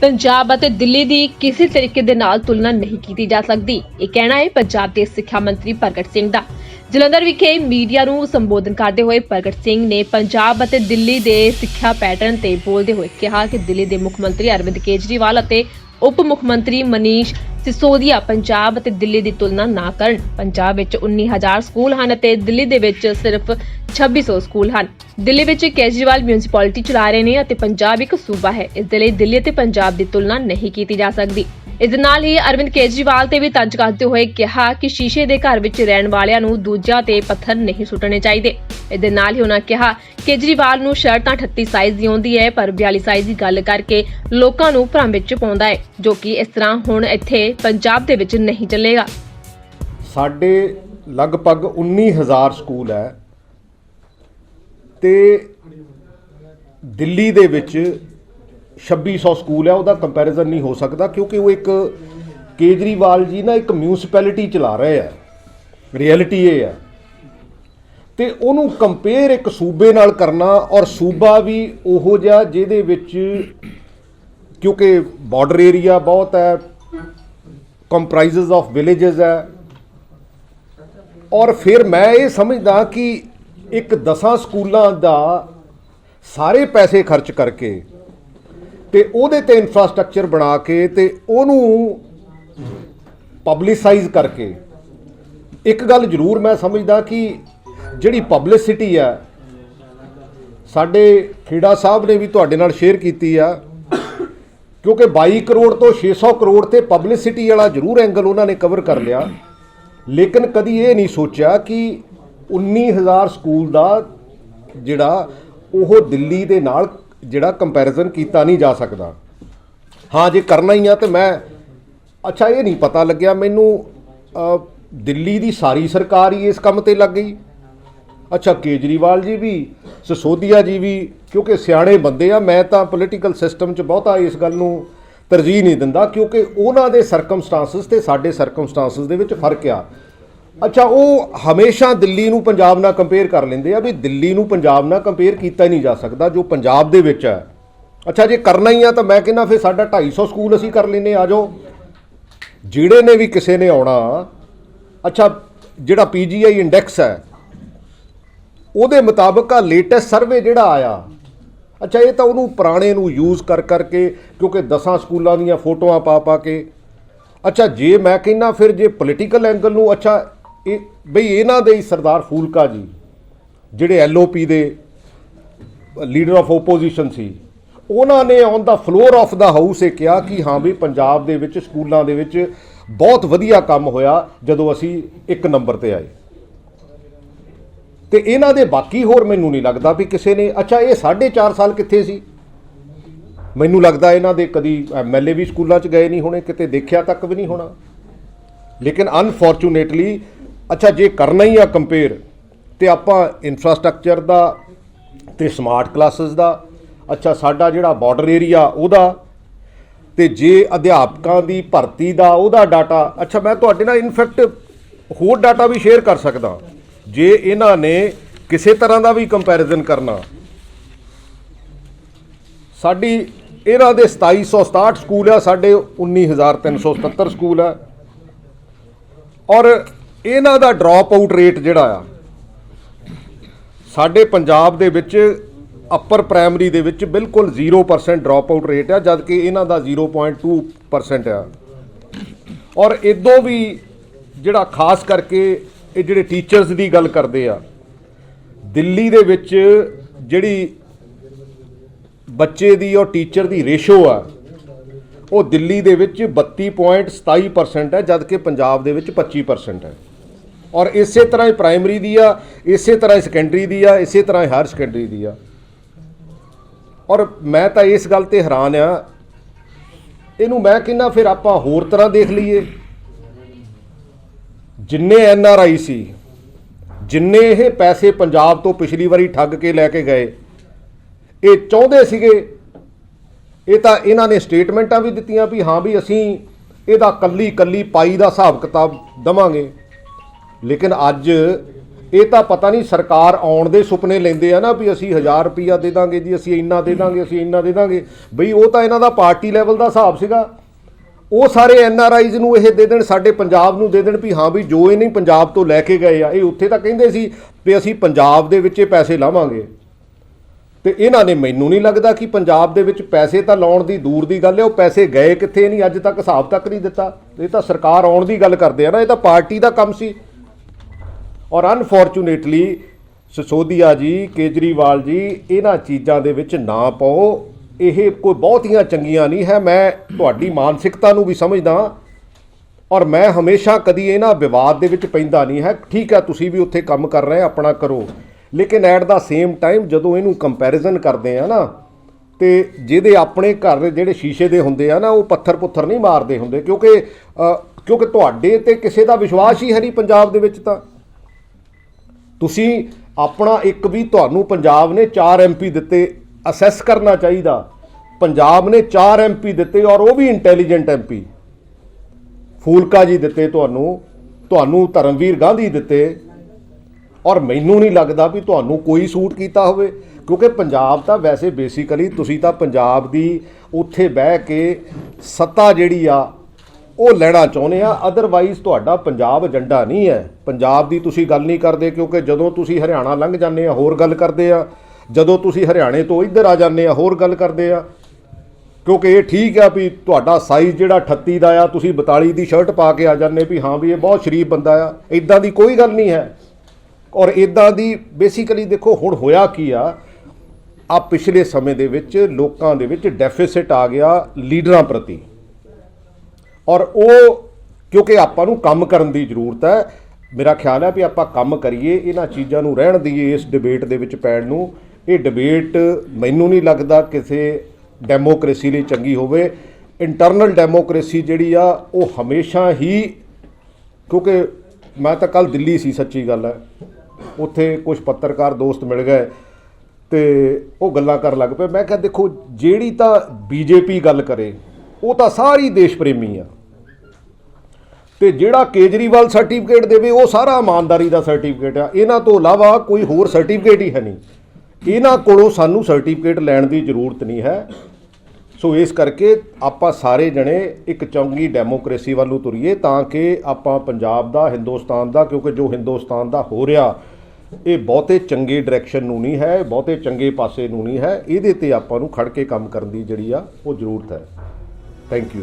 ਪੰਜਾਬ ਅਤੇ ਦਿੱਲੀ ਦੀ ਕਿਸੇ ਤਰੀਕੇ ਦੇ ਨਾਲ ਤੁਲਨਾ ਨਹੀਂ ਕੀਤੀ ਜਾ ਸਕਦੀ। ਇਹ ਕਹਿਣਾ ਹੈ, ਪੰਜਾਬ ਦੇ ਸਿੱਖਿਆ ਮੰਤਰੀ ਪ੍ਰਗਟ ਸਿੰਘ ਦਾ। ਜਲੰਧਰ ਵਿਖੇ ਮੀਡੀਆ ਨੂੰ ਸੰਬੋਧਨ ਕਰਦੇ ਹੋਏ ਪ੍ਰਗਟ ਸਿੰਘ ਨੇ ਪੰਜਾਬ ਅਤੇ ਦਿੱਲੀ ਦੇ ਸਿੱਖਿਆ ਪੈਟਰਨ ਤੇ ਬੋਲਦੇ ਹੋਏ ਕਿਹਾ ਕਿ ਦਿੱਲੀ ਦੇ ਮੁੱਖ ਮੰਤਰੀ ਅਰਵਿੰਦ ਕੇਜਰੀਵਾਲ ਅਤੇ ਉਪ ਮੁੱਖ ਮੰਤਰੀ ਮਨੀਸ਼ ਸਿਸੋਦੀਆ ਪੰਜਾਬ ਅਤੇ ਦਿੱਲੀ ਦੀ ਤੁਲਨਾ ਨਾ ਕਰਨ। ਪੰਜਾਬ ਵਿੱਚ 19000 ਸਕੂਲ ਹਨ ਅਤੇ ਦਿੱਲੀ ਦੇ ਵਿੱਚ ਸਿਰਫ 2600 ਸਕੂਲ ਹਨ। ਦਿੱਲੀ ਵਿੱਚ ਕੇਜਰੀਵਾਲ ਮਿਊਨਿਸਪੈਲਿਟੀ ਚਲਾ ਰਹੇ ਨੇ ਅਤੇ ਪੰਜਾਬ ਇੱਕ ਸੂਬਾ ਹੈ। ਇਸ ਦੇ ਲਈ ਦਿੱਲੀ ਅਤੇ ਪੰਜਾਬ ਦੀ ਤੁਲਨਾ ਨਹੀਂ ਕੀਤੀ ਜਾ ਸਕਦੀ। ਇਸ ਦੇ ਨਾਲ ਹੀ ਅਰਵਿੰਦ ਕੇਜਰੀਵਾਲ ਤੇ ਵੀ ਤੰਜ ਕਰਦੇ ਹੋਏ ਕਿਹਾ ਕਿ ਸ਼ੀਸ਼ੇ ਦੇ ਘਰ ਵਿੱਚ ਰਹਿਣ ਵਾਲਿਆਂ ਨੂੰ ਦੂਜਿਆਂ ਤੇ ਪੱਥਰ ਨਹੀਂ ਸੁੱਟਣੇ ਚਾਹੀਦੇ। ਇਸ ਦੇ ਨਾਲ ਹੀ ਉਹਨਾਂ ਕਿਹਾ, ਕੇਜਰੀਵਾਲ ਨੂੰ ਸ਼ਰਟਾਂ 38 ਸਾਈਜ਼ ਦੀ ਆਉਂਦੀ ਹੈ, ਪਰ 42 ਸਾਈਜ਼ ਦੀ ਗੱਲ ਕਰਕੇ ਲੋਕਾਂ ਨੂੰ ਭ੍ਰਮ ਵਿੱਚ ਪਾਉਂਦਾ ਹੈ, ਜੋ ਕਿ ਇਸ ਤਰ੍ਹਾਂ ਹੁਣ ਇੱਥੇ ਪੰਜਾਬ ਦੇ ਵਿੱਚ ਨਹੀਂ ਚੱਲੇਗਾ। ਸਾਡੇ ਲਗਭਗ 19000 ਸਕੂਲ ਹੈ ਤੇ ਦਿੱਲੀ ਦੇ ਵਿੱਚ 2600 ਸਕੂਲ ਹੈ, ਉਹਦਾ ਕੰਪੈਰੀਜ਼ਨ ਨਹੀਂ ਹੋ ਸਕਦਾ ਕਿਉਂਕਿ ਉਹ ਇੱਕ ਕੇਜਰੀਵਾਲ ਜੀ ਨਾ ਇੱਕ ਮਿਊਨਿਸਪੈਲਿਟੀ ਚਲਾ ਰਹੇ ਆ। ਰਿਐਲਿਟੀ ਇਹ ਹੈ ਤੇ ਉਹਨੂੰ ਕੰਪੇਅਰ ਇੱਕ ਸੂਬੇ ਨਾਲ ਕਰਨਾ ਔਰ ਸੂਬਾ ਵੀ ਉਹੋ ਜਿਹਾ ਜਿਹਦੇ ਵਿੱਚ ਕਿਉਂਕਿ ਬਾਰਡਰ ਏਰੀਆ ਬਹੁਤ ਹੈ ਕੰਪਰਾਈਜ਼ਸ ਆਫ ਵਿਲੇजेस ਹੈ। ਔਰ ਫਿਰ ਮੈਂ ਇਹ ਸਮਝਦਾ ਕਿ ਇੱਕ ਦਸਾਂ ਸਕੂਲਾਂ ਦਾ ਸਾਰੇ ਪੈਸੇ ਖਰਚ ਕਰਕੇ ਤੇ ਉਹਦੇ ਤੇ ਇਨਫਰਾਸਟ੍ਰਕਚਰ ਬਣਾ ਕੇ ਤੇ ਉਹਨੂੰ ਪਬਲਿਸਾਈਜ਼ ਕਰਕੇ ਇੱਕ ਗੱਲ ਜ਼ਰੂਰ ਮੈਂ ਸਮਝਦਾ ਕਿ ਜਿਹੜੀ ਪਬਲਿਸਿਟੀ ਆ ਸਾਡੇ ਖੇੜਾ ਸਾਹਿਬ ਨੇ ਵੀ ਤੁਹਾਡੇ ਨਾਲ ਸ਼ੇਅਰ ਕੀਤੀ ਆ। ਕਿਉਂਕਿ 22 ਕਰੋੜ ਤੋਂ 600 ਕਰੋੜ ਤੇ ਪਬਲਿਸਿਟੀ ਵਾਲਾ ਜ਼ਰੂਰ ਐਂਗਲ ਉਹਨਾਂ ਨੇ ਕਵਰ ਕਰ ਲਿਆ। ਲੇਕਿਨ ਕਦੀ ਇਹ ਨਹੀਂ ਸੋਚਿਆ ਕਿ 19000 ਸਕੂਲ ਦਾ ਜਿਹੜਾ ਉਹ ਦਿੱਲੀ ਦੇ ਨਾਲ ਜਿਹੜਾ ਕੰਪੈਰੀਜ਼ਨ ਕੀਤਾ ਨਹੀਂ ਜਾ ਸਕਦਾ। ਹਾਂ, ਜੇ ਕਰਨਾ ਹੀ ਆ ਤੇ ਮੈਂ, ਅੱਛਾ, ਇਹ ਨਹੀਂ ਪਤਾ ਲੱਗਿਆ ਮੈਨੂੰ ਦਿੱਲੀ ਦੀ ਸਾਰੀ ਸਰਕਾਰ ਹੀ ਇਸ ਕੰਮ ਤੇ ਲੱਗ ਗਈ। ਅੱਛਾ, ਕੇਜਰੀਵਾਲ ਜੀ ਵੀ, ਸਸੋਦੀਆ ਜੀ ਵੀ, ਕਿਉਂਕਿ ਸਿਆਣੇ ਬੰਦੇ ਆ, ਮੈਂ ਤਾਂ ਪੋਲੀਟੀਕਲ ਸਿਸਟਮ 'ਚ ਬਹੁਤਾ ਇਸ ਗੱਲ ਨੂੰ ਤਰਜੀਹ ਨਹੀਂ ਦਿੰਦਾ, ਕਿਉਂਕਿ ਉਹਨਾਂ ਦੇ ਸਰਕਮਸਟੈਂਸਸ ਤੇ ਸਾਡੇ ਸਰਕਮਸਟੈਂਸਸ ਦੇ ਵਿੱਚ ਫ਼ਰਕ ਆ। ਅੱਛਾ, ਉਹ ਹਮੇਸ਼ਾ ਦਿੱਲੀ ਨੂੰ ਪੰਜਾਬ ਨਾਲ ਕੰਪੇਅਰ ਕਰ ਲੈਂਦੇ ਆ ਵੀ ਦਿੱਲੀ ਨੂੰ ਪੰਜਾਬ ਨਾਲ ਕੰਪੇਅਰ ਕੀਤਾ ਹੀ ਨਹੀਂ ਜਾ ਸਕਦਾ, ਜੋ ਪੰਜਾਬ ਦੇ ਵਿੱਚ ਹੈ। ਅੱਛਾ, ਜੇ ਕਰਨਾ ਹੀ ਆ ਤਾਂ ਮੈਂ ਕਹਿੰਦਾ ਫਿਰ ਸਾਡਾ 250 ਸਕੂਲ ਅਸੀਂ ਕਰ ਲੈਨੇ ਆ ਜਾਓ। ਜਿਹੜੇ ਨੇ ਵੀ ਕਿਸੇ ਨੇ ਆਉਣਾ, ਅੱਛਾ, ਜਿਹੜਾ ਪੀਜੀਆਈ ਇੰਡੈਕਸ ਹੈ ਉਹਦੇ ਮੁਤਾਬਕ ਆ ਲੇਟੈਸਟ ਸਰਵੇ ਜਿਹੜਾ ਆਇਆ, ਅੱਛਾ, ਇਹ ਤਾਂ ਉਹਨੂੰ ਪੁਰਾਣੇ ਨੂੰ ਯੂਜ਼ ਕਰ ਕਰਕੇ, ਕਿਉਂਕਿ ਦਸਾਂ ਸਕੂਲਾਂ ਦੀਆਂ ਫੋਟੋਆਂ ਪਾ ਪਾ ਕੇ। ਅੱਛਾ, ਜੇ ਮੈਂ ਕਹਿੰਨਾ ਫਿਰ ਜੇ ਪੋਲੀਟੀਕਲ ਐਂਗਲ ਨੂੰ, ਅੱਛਾ, ਇਹ ਬਈ ਇਹਨਾਂ ਦੇ ਹੀ ਸਰਦਾਰ ਫੂਲਕਾ ਜੀ, ਜਿਹੜੇ ਐਲਓਪੀ ਦੇ ਲੀਡਰ ਆਫ ਓਪੋਜੀਸ਼ਨ ਸੀ, ਉਹਨਾਂ ਨੇ on the floor of the house ਇਹ ਕਿਹਾ ਕਿ ਹਾਂ ਵੀ ਪੰਜਾਬ ਦੇ ਵਿੱਚ, ਸਕੂਲਾਂ ਦੇ ਵਿੱਚ ਬਹੁਤ ਵਧੀਆ ਕੰਮ ਹੋਇਆ ਜਦੋਂ ਅਸੀਂ ਇੱਕ ਨੰਬਰ ਤੇ ਆਏ। ਤੇ ਇਹਨਾਂ ਦੇ ਬਾਕੀ ਹੋਰ ਮੈਨੂੰ ਨਹੀਂ ਲੱਗਦਾ ਵੀ ਕਿਸੇ ਨੇ, ਅੱਛਾ, ਇਹ 4.5 ਸਾਲ ਕਿੱਥੇ ਸੀ? ਮੈਨੂੰ ਲੱਗਦਾ ਇਹਨਾਂ ਦੇ ਕਦੀ ਐਮਐਲਏ ਵੀ ਸਕੂਲਾਂ 'ਚ ਗਏ ਨਹੀਂ ਹੋਣੇ, ਕਿਤੇ ਦੇਖਿਆ ਤੱਕ ਵੀ ਨਹੀਂ ਹੋਣਾ। ਲੇਕਿਨ ਅਨਫੋਰਚੂਨੇਟਲੀ, ਅੱਛਾ, ਜੇ ਕਰਨਾ ਹੀ ਆ ਕੰਪੇਅਰ ਤੇ ਆਪਾਂ ਇਨਫਰਾਸਟ੍ਰਕਚਰ ਦਾ ਤੇ ਸਮਾਰਟ ਕਲਾਸਿਸ ਦਾ, ਅੱਛਾ, ਸਾਡਾ ਜਿਹੜਾ ਬਾਰਡਰ ਏਰੀਆ ਉਹਦਾ, ਤੇ ਜੇ ਅਧਿਆਪਕਾਂ ਦੀ ਭਰਤੀ ਦਾ ਉਹਦਾ ਡਾਟਾ ਅੱਛਾ, ਮੈਂ ਤੁਹਾਡੇ ਨਾਲ ਇਨਫੈਕਟ ਹੋਰ ਡਾਟਾ ਵੀ ਸ਼ੇਅਰ ਕਰ ਸਕਦਾ। ਜੇ ਇਹਨਾਂ ਨੇ ਕਿਸੇ ਤਰ੍ਹਾਂ ਦਾ ਵੀ ਕੰਪੈਰੀਜ਼ਨ ਕਰਨਾ, ਸਾਡੀ ਇਹਨਾਂ ਦੇ 2767 ਸਕੂਲ ਆ, ਸਾਡੇ 19377 ਸਕੂਲ ਆ, ਔਰ ਇਹਨਾਂ ਦਾ ਡ੍ਰੌਪ ਆਊਟ ਰੇਟ ਜਿਹੜਾ ਆ, ਸਾਡੇ ਪੰਜਾਬ ਦੇ ਵਿੱਚ ਅੱਪਰ ਪ੍ਰਾਇਮਰੀ ਦੇ ਵਿੱਚ ਬਿਲਕੁਲ 0% ਡ੍ਰੌਪ ਆਊਟ ਰੇਟ ਆ ਜਦ ਕਿ ਇਹਨਾਂ ਦਾ 0.2% ਆ। ਔਰ ਇਦੋਂ ਵੀ ਜਿਹੜਾ ਖਾਸ ਕਰਕੇ ਇਹ ਜਿਹੜੇ ਟੀਚਰਸ ਦੀ ਗੱਲ ਕਰਦੇ ਆ, ਦਿੱਲੀ ਦੇ ਵਿੱਚ ਜਿਹੜੀ ਬੱਚੇ ਦੀ ਔਰ ਟੀਚਰ ਦੀ ਰੇਸ਼ੋ ਆ, ਉਹ ਦਿੱਲੀ ਦੇ ਵਿੱਚ 32.27% ਹੈ ਜਦ ਕਿ ਪੰਜਾਬ ਦੇ ਵਿੱਚ 25% ਹੈ। ਔਰ ਇਸੇ ਤਰ੍ਹਾਂ ਹੀ ਪ੍ਰਾਇਮਰੀ ਦੀ ਆ, ਇਸੇ ਤਰ੍ਹਾਂ ਹੀ ਸੈਕੰਡਰੀ ਦੀ ਆ, ਇਸੇ ਤਰ੍ਹਾਂ ਹੀ ਹਾਇਰ ਸੈਕੰਡਰੀ ਦੀ ਆ। ਔਰ ਮੈਂ ਤਾਂ ਇਸ ਗੱਲ ਤੇ ਹੈਰਾਨ ਆ, ਇਹਨੂੰ ਮੈਂ ਕਹਿੰਦਾ ਫਿਰ ਆਪਾਂ ਹੋਰ ਤਰ੍ਹਾਂ ਦੇਖ ਲਈਏ। ਜਿੰਨੇ ਐਨ ਆਰ ਆਈ ਸੀ, ਜਿੰਨੇ ਇਹ ਪੈਸੇ ਪੰਜਾਬ ਤੋਂ ਪਿਛਲੀ ਵਾਰੀ ਠੱਗ ਕੇ ਲੈ ਕੇ ਗਏ, ਇਹ ਚਾਹੁੰਦੇ ਸੀਗੇ, ਇਹ ਤਾਂ ਇਹਨਾਂ ਨੇ ਸਟੇਟਮੈਂਟਾਂ ਵੀ ਦਿੱਤੀਆਂ ਵੀ ਹਾਂ ਵੀ ਅਸੀਂ ਇਹਦਾ ਕੱਲੀ ਕੱਲੀ ਪਾਈ ਦਾ ਹਿਸਾਬ ਕਿਤਾਬ ਦਵਾਂਗੇ। ਲੇਕਿਨ ਅੱਜ ਇਹ ਤਾਂ ਪਤਾ ਨਹੀਂ ਸਰਕਾਰ ਆਉਣ ਦੇ ਸੁਪਨੇ ਲੈਂਦੇ ਆ ਨਾ ਵੀ ਅਸੀਂ 1000 ਰੁਪਿਆ ਦੇ ਦਾਂਗੇ ਜੀ, ਅਸੀਂ ਇੰਨਾ ਦੇ ਦਾਂਗੇ, ਅਸੀਂ ਇੰਨਾ ਦੇ ਦਾਂਗੇ। ਬਈ ਉਹ ਤਾਂ ਇਹਨਾਂ ਦਾ ਪਾਰਟੀ ਲੈਵਲ ਦਾ ਹਿਸਾਬ ਸੀਗਾ। ਉਹ ਸਾਰੇ ਐਨ ਆਰ ਆਈਜ਼ ਨੂੰ ਇਹ ਦੇ ਦੇਣ, ਸਾਡੇ ਪੰਜਾਬ ਨੂੰ ਦੇ ਦੇਣ ਵੀ ਹਾਂ ਵੀ ਜੋ ਇਹ ਨਹੀਂ ਪੰਜਾਬ ਤੋਂ ਲੈ ਕੇ ਗਏ ਆ, ਇਹ ਉੱਥੇ ਤਾਂ ਕਹਿੰਦੇ ਸੀ ਵੀ ਅਸੀਂ ਪੰਜਾਬ ਦੇ ਵਿੱਚ ਇਹ ਪੈਸੇ ਲਾਵਾਂਗੇ। ਤੇ ਇਹਨਾਂ ਨੇ ਮੈਨੂੰ ਨਹੀਂ ਲੱਗਦਾ ਕਿ ਪੰਜਾਬ ਦੇ ਵਿੱਚ ਪੈਸੇ ਤਾਂ ਲਾਉਣ ਦੀ ਦੂਰ ਦੀ ਗੱਲ ਹੈ, ਉਹ ਪੈਸੇ ਗਏ ਕਿੱਥੇ ਨਹੀਂ, ਅੱਜ ਤੱਕ ਹਿਸਾਬ ਤੱਕ ਨਹੀਂ ਦਿੱਤਾ। ਇਹ ਤਾਂ ਸਰਕਾਰ ਆਉਣ ਦੀ ਗੱਲ ਕਰਦੇ ਆ ਨਾ, ਇਹ ਤਾਂ ਪਾਰਟੀ ਦਾ ਕੰਮ ਸੀ। ਔਰ ਅਨਫੋਰਚੂਨੇਟਲੀ ਸਸੋਦੀਆ ਜੀ, ਕੇਜਰੀਵਾਲ ਜੀ, ਇਹਨਾਂ ਚੀਜ਼ਾਂ ਦੇ ਵਿੱਚ ਨਾ ਪਾਓ। ਇਹ ਕੋਈ ਬਹੁਤੀਆਂ ਚੰਗੀਆਂ ਨਹੀਂ ਹੈ, ਮੈਂ ਤੁਹਾਡੀ ਮਾਨਸਿਕਤਾ ਨੂੰ ਵੀ ਸਮਝਦਾ ਔਰ ਮੈਂ ਹਮੇਸ਼ਾ ਕਦੀ ਇਹਨਾਂ ਵਿਵਾਦ ਦੇ ਵਿੱਚ ਪੈਂਦਾ ਨਹੀਂ ਹੈ। ਠੀਕ ਹੈ, ਤੁਸੀਂ ਵੀ ਉੱਥੇ ਕੰਮ ਕਰ ਰਹੇ, ਆਪਣਾ ਕਰੋ। ਲੇਕਿਨ ਐਟ ਦਾ ਸੇਮ ਟਾਈਮ ਜਦੋਂ ਇਹਨੂੰ ਕੰਪੈਰੀਜ਼ਨ ਕਰਦੇ ਆ ਨਾ, ਤੇ ਜਿਹਦੇ ਆਪਣੇ ਘਰ ਜਿਹੜੇ ਸ਼ੀਸ਼ੇ ਦੇ ਹੁੰਦੇ ਆ ਨਾ, ਉਹ ਪੱਥਰ ਪੁੱਥਰ ਨਹੀਂ ਮਾਰਦੇ ਹੁੰਦੇ, ਕਿਉਂਕਿ ਕਿਉਂਕਿ ਤੁਹਾਡੇ ਤੇ ਕਿਸੇ ਦਾ ਵਿਸ਼ਵਾਸ ਹੀ ਹੈ ਨਹੀਂ ਪੰਜਾਬ ਦੇ ਵਿੱਚ ਤਾਂ। ਤੁਸੀਂ ਆਪਣਾ ਇੱਕ ਵੀ ਤੁਹਾਨੂੰ ਪੰਜਾਬ ਨੇ 4 ਐਮਪੀ ਦਿੱਤੇ ਅਸੈਸ ਕਰਨਾ ਚਾਹੀਦਾ। ਪੰਜਾਬ ਨੇ 4 ਐਮਪੀ ਦਿੱਤੇ ਔਰ ਉਹ ਵੀ ਇੰਟੈਲੀਜੈਂਟ ਐਮਪੀ ਫੂਲਕਾ ਜੀ ਦਿੱਤੇ ਤੁਹਾਨੂੰ ਤੁਹਾਨੂੰ ਧਰਮਵੀਰ ਗਾਂਧੀ ਦਿੱਤੇ ਔਰ ਮੈਨੂੰ ਨਹੀਂ ਲੱਗਦਾ ਵੀ ਤੁਹਾਨੂੰ ਕੋਈ ਸੂਟ ਕੀਤਾ ਹੋਵੇ, ਕਿਉਂਕਿ ਪੰਜਾਬ ਤਾਂ ਵੈਸੇ ਬੇਸਿਕਲੀ ਤੁਸੀਂ ਤਾਂ ਪੰਜਾਬ ਦੀ ਉੱਥੇ ਬਹਿ ਕੇ ਸੱਤਾ ਜਿਹੜੀ ਆ, ਉਹ ਲੈਣਾ ਚਾਹੁੰਦੇ ਆ ਅਦਰਵਾਈਜ਼ ਤੁਹਾਡਾ ਪੰਜਾਬ ਏਜੰਡਾ ਨਹੀਂ ਹੈ। ਪੰਜਾਬ ਦੀ ਤੁਸੀਂ ਗੱਲ ਨਹੀਂ ਕਰਦੇ ਕਿਉਂਕਿ ਜਦੋਂ ਤੁਸੀਂ ਹਰਿਆਣਾ ਲੰਘ ਜਾਂਦੇ ਆ, ਹੋਰ ਗੱਲ ਕਰਦੇ ਆ ਜਦੋਂ ਤੁਸੀਂ ਹਰਿਆਣੇ ਤੋਂ ਇੱਧਰ ਆ ਜਾਂਦੇ ਆ, ਹੋਰ ਗੱਲ ਕਰਦੇ ਆ। ਕਿਉਂਕਿ ਇਹ ਠੀਕ ਆ ਵੀ ਤੁਹਾਡਾ ਸਾਈਜ਼ ਜਿਹੜਾ 38 ਦਾ ਆ, ਤੁਸੀਂ 42 ਦੀ ਸ਼ਰਟ ਪਾ ਕੇ ਆ ਜਾਂਦੇ ਵੀ ਹਾਂ ਵੀ ਇਹ ਬਹੁਤ ਸ਼ਰੀਫ ਬੰਦਾ ਆ। ਇਦਾਂ ਦੀ ਕੋਈ ਗੱਲ ਨਹੀਂ ਹੈ। ਔਰ ਇਦਾਂ ਦੀ ਬੇਸਿਕਲੀ ਦੇਖੋ ਹੁਣ ਹੋਇਆ ਕੀ ਆ ਆ ਪਿਛਲੇ ਸਮੇਂ ਦੇ ਵਿੱਚ ਲੋਕਾਂ ਦੇ ਵਿੱਚ ਡੈਫਿਸਿਟ ਆ ਗਿਆ ਲੀਡਰਾਂ ਪ੍ਰਤੀ। ਔਰ ਉਹ ਕਿਉਂਕਿ ਆਪਾਂ ਨੂੰ ਕੰਮ ਕਰਨ ਦੀ ਜ਼ਰੂਰਤ ਹੈ ਮੇਰਾ ਖਿਆਲ ਹੈ ਵੀ ਆਪਾਂ ਕੰਮ ਕਰੀਏ, ਇਹਨਾਂ ਚੀਜ਼ਾਂ ਨੂੰ ਰਹਿਣ ਦਈਏ ਇਸ ਡਿਬੇਟ ਦੇ ਵਿੱਚ ਪੈਣ ਨੂੰ। ਇਹ ਡਿਬੇਟ ਮੈਨੂੰ ਨਹੀਂ ਲੱਗਦਾ ਕਿਸੇ ਡੈਮੋਕ੍ਰੇਸੀ ਲਈ ਚੰਗੀ ਹੋਵੇ। ਇੰਟਰਨਲ ਡੈਮੋਕ੍ਰੇਸੀ ਜਿਹੜੀ ਆ, ਉਹ ਹਮੇਸ਼ਾ ਹੀ, ਕਿਉਂਕਿ ਮੈਂ ਤਾਂ ਕੱਲ ਦਿੱਲੀ ਸੀ, ਸੱਚੀ ਗੱਲ ਹੈ। ਉੱਥੇ ਕੁਝ ਪੱਤਰਕਾਰ ਦੋਸਤ ਮਿਲ ਗਏ ਤੇ ਉਹ ਗੱਲਾਂ ਕਰਨ ਲੱਗ ਪਏ। ਮੈਂ ਕਿਹਾ ਦੇਖੋ, ਜਿਹੜੀ ਤਾਂ ਬੀਜੇਪੀ ਗੱਲ ਕਰੇ, ਉਹ ਤਾਂ ਸਾਰੀ ਦੇਸ਼ ਪ੍ਰੇਮੀ ਆ। ਤੇ ਜਿਹੜਾ ਕੇਜਰੀਵਾਲ ਸਰਟੀਫਿਕੇਟ ਦੇਵੇ, ਉਹ ਸਾਰਾ ਇਮਾਨਦਾਰੀ ਦਾ ਸਰਟੀਫਿਕੇਟ ਆ। ਇਹਨਾਂ ਤੋਂ ਇਲਾਵਾ ਕੋਈ ਹੋਰ ਸਰਟੀਫਿਕੇਟ ਹੀ ਹੈ ਨਹੀਂ। ਇਹਨਾਂ ਕੋਲੋਂ ਸਾਨੂੰ ਸਰਟੀਫਿਕੇਟ ਲੈਣ ਦੀ ਜ਼ਰੂਰਤ ਨਹੀਂ ਹੈ। ਸੋ ਇਸ ਕਰਕੇ ਆਪਾਂ ਸਾਰੇ ਜਣੇ ਇੱਕ ਚੰਗੀ ਡੈਮੋਕ੍ਰੇਸੀ ਵੱਲ ਨੂੰ ਤੁਰੀਏ ਤਾਂ ਕਿ ਆਪਾਂ ਪੰਜਾਬ ਦਾ, ਹਿੰਦੁਸਤਾਨ ਦਾ, ਕਿਉਂਕਿ ਜੋ ਹਿੰਦੁਸਤਾਨ ਦਾ ਹੋ ਰਿਹਾ, ਇਹ ਬਹੁਤੇ ਚੰਗੇ ਡਾਇਰੈਕਸ਼ਨ ਨੂੰ ਨਹੀਂ ਹੈ, ਬਹੁਤੇ ਚੰਗੇ ਪਾਸੇ ਨੂੰ ਨਹੀਂ ਹੈ। ਇਹਦੇ ਤੇ ਆਪਾਂ ਨੂੰ ਖੜ ਕੇ ਕੰਮ ਕਰਨ ਦੀ ਜਿਹੜੀ ਆ, ਉਹ ਜ਼ਰੂਰਤ ਹੈ। Thank you